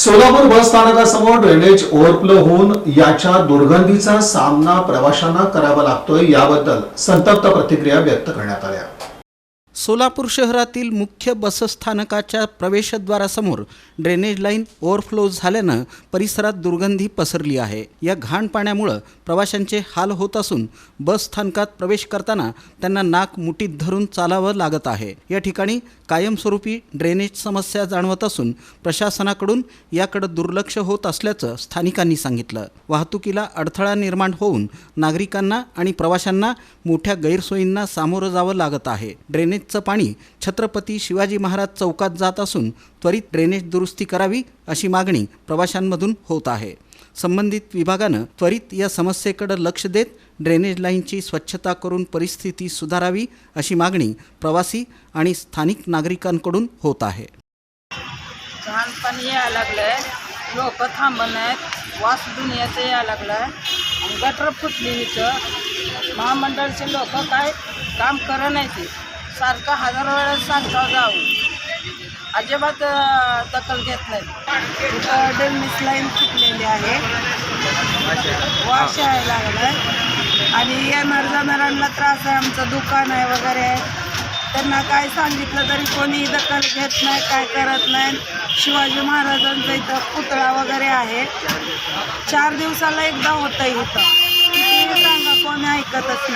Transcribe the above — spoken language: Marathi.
सोलापूर बस स्थानकासमोर ड्रेनेज ओव्हरफ्लो होऊन याच्या दुर्गंधीचा सामना प्रवाशांना करावा लागतोय याबद्दल संतप्त प्रतिक्रिया व्यक्त करण्यात आल्या. सोलापूर शहरातील मुख्य बसस्थानकाच्या प्रवेशद्वारासमोर ड्रेनेज लाईन ओव्हरफ्लो झाल्यानं परिसरात दुर्गंधी पसरली आहे. या घाण पाण्यामुळं प्रवाशांचे हाल होत असून बस स्थानकात प्रवेश करताना त्यांना नाक मुठीत धरून चालावं लागत आहे. या ठिकाणी कायमस्वरूपी ड्रेनेज समस्या जाणवत असून प्रशासनाकडून याकडे दुर्लक्ष होत असल्याचं स्थानिकांनी सांगितलं. वाहतुकीला अडथळा निर्माण होऊन नागरिकांना आणि प्रवाशांना मोठ्या गैरसोयींना सामोरं जावं लागत आहे. ड्रेनेज ड्रेनेजचं पाणी छत्रपती शिवाजी महाराज चौकात जात असून त्वरित ड्रेनेज दुरुस्ती करावी अशी मागणी प्रवाशांमधून होत आहे. संबंधित विभागानं त्वरित या समस्येकडे लक्ष देत ड्रेनेज लाईनची स्वच्छता करून परिस्थिती सुधारावी अशी मागणी प्रवासी आणि स्थानिक नागरिकांकडून होत आहे. घाण पाणी यायला लागलंय. लोक थांबण आहेत वास दुनियाचं यायला लागलाय. गटर फुटली इथं. महामंडळचे लोक काय काम करत नाही ते सारखं हजार वेळा सांगता जाऊ. अजिबात दखल घेत नाही. इथं डेलमिस लाईन फुटलेली आहे. वाश यायला लागलाय. आणि येणार जाणाऱ्यांना त्रास आहे आमचं दुकान आहे वगैरे. आहे त्यांना काय सांगितलं तरी कोणी दखल घेत नाही काय करत नाही. शिवाजी महाराजांचा इथं पुतळा वगैरे आहे. चार दिवसाला एकदा होतं इथं. किती सांगा कोणी ऐकतच नाही.